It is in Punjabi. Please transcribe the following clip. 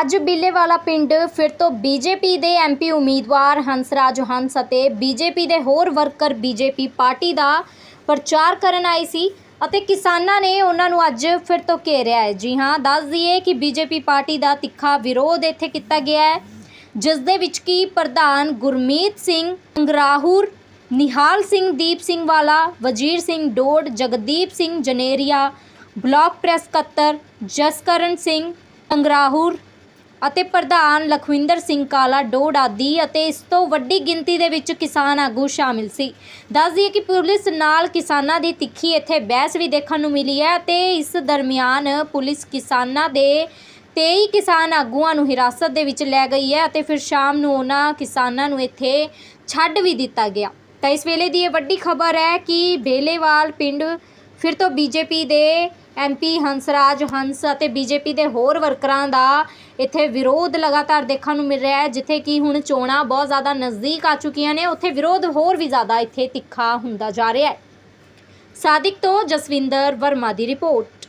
ਅੱਜ ਬਿੱਲੇਵਾਲਾ ਪਿੰਡ ਫਿਰ ਤੋਂ ਬੀਜੇਪੀ ਦੇ ਐਮਪੀ ਉਮੀਦਵਾਰ ਹੰਸਰਾਜ ਹੰਸ ਅਤੇ ਬੀਜੇਪੀ ਦੇ ਹੋਰ ਵਰਕਰ ਬੀਜੇਪੀ ਪਾਰਟੀ ਦਾ ਪ੍ਰਚਾਰ ਕਰਨ ਆਏ ਸੀ ਅਤੇ ਕਿਸਾਨਾਂ ਨੇ ਉਹਨਾਂ ਨੂੰ ਅੱਜ ਫਿਰ ਤੋਂ ਘੇਰਿਆ ਹੈ। ਜੀ ਹਾਂ, ਦੱਸ ਦਈਏ ਕਿ ਬੀਜੇਪੀ ਪਾਰਟੀ ਦਾ ਤਿੱਖਾ ਵਿਰੋਧ ਇੱਥੇ ਕੀਤਾ ਗਿਆ ਹੈ, ਜਿਸ ਦੇ ਵਿੱਚ ਕੀ ਪ੍ਰਧਾਨ ਗੁਰਮੀਤ ਸਿੰਘ, ਅੰਗਰਾਹੂਰ, ਨਿਹਾਲ ਸਿੰਘ, ਦੀਪ ਸਿੰਘ ਵਾਲਾ, ਵਜੀਰ ਸਿੰਘ ਡੋਡ, ਜਗਦੀਪ ਸਿੰਘ ਜਨੇਰੀਆ, ਬਲਾਕ ਪ੍ਰੈਸ ਸਕੱਤਰ ਜਸਕਰਨ ਸਿੰਘ, ਅੰਗਰਾਹੂਰ ਅਤੇ ਪ੍ਰਧਾਨ ਲਖਵਿੰਦਰ ਸਿੰਘ ਕਾਲਾ ਡੋਡ ਆਦਿ ਅਤੇ ਇਸ ਤੋਂ ਵੱਡੀ ਗਿਣਤੀ ਦੇ ਵਿੱਚ ਕਿਸਾਨ ਆਗੂ ਸ਼ਾਮਿਲ ਸੀ। ਦੱਸ ਦਈਏ ਕਿ ਪੁਲਿਸ ਨਾਲ ਕਿਸਾਨਾਂ ਦੀ ਤਿੱਖੀ ਇੱਥੇ ਬਹਿਸ ਵੀ ਦੇਖਣ ਨੂੰ ਮਿਲੀ ਹੈ ਤੇ ਇਸ ਦਰਮਿਆਨ ਪੁਲਿਸ ਕਿਸਾਨਾਂ ਦੇ 23 ਕਿਸਾਨ ਆਗੂਆਂ ਨੂੰ ਹਿਰਾਸਤ ਦੇ ਵਿੱਚ ਲੈ ਗਈ ਹੈ ਅਤੇ ਫਿਰ ਸ਼ਾਮ ਨੂੰ ਉਹਨਾਂ ਕਿਸਾਨਾਂ ਨੂੰ ਇੱਥੇ ਛੱਡ ਵੀ ਦਿੱਤਾ ਗਿਆ। ਤਾਂ ਇਸ ਵੇਲੇ ਦੀ ਇਹ ਵੱਡੀ ਖਬਰ ਹੈ ਕਿ ਬੇਲੇਵਾਲ ਪਿੰਡ ਫਿਰ ਤੋਂ ਬੀਜੇਪੀ ਦੇ ਐਮਪੀ ਹੰਸਰਾਜ ਹੰਸ ਅਤੇ ਬੀਜੇਪੀ ਦੇ ਹੋਰ ਵਰਕਰਾਂ ਦਾ ਇੱਥੇ ਵਿਰੋਧ ਲਗਾਤਾਰ ਦੇਖਣ ਨੂੰ ਮਿਲ ਰਿਹਾ ਹੈ, ਜਿੱਥੇ ਕਿ ਹੁਣ ਚੋਣਾਂ ਬਹੁਤ ਜ਼ਿਆਦਾ ਨਜ਼ਦੀਕ ਆ ਚੁੱਕੀਆਂ ਨੇ, ਉੱਥੇ ਵਿਰੋਧ ਹੋਰ ਵੀ ਜ਼ਿਆਦਾ ਇੱਥੇ ਤਿੱਖਾ ਹੁੰਦਾ ਜਾ ਰਿਹਾ ਹੈ। ਸਾਦਿਕ ਤੋਂ ਜਸਵਿੰਦਰ ਵਰਮਾ ਦੀ ਰਿਪੋਰਟ।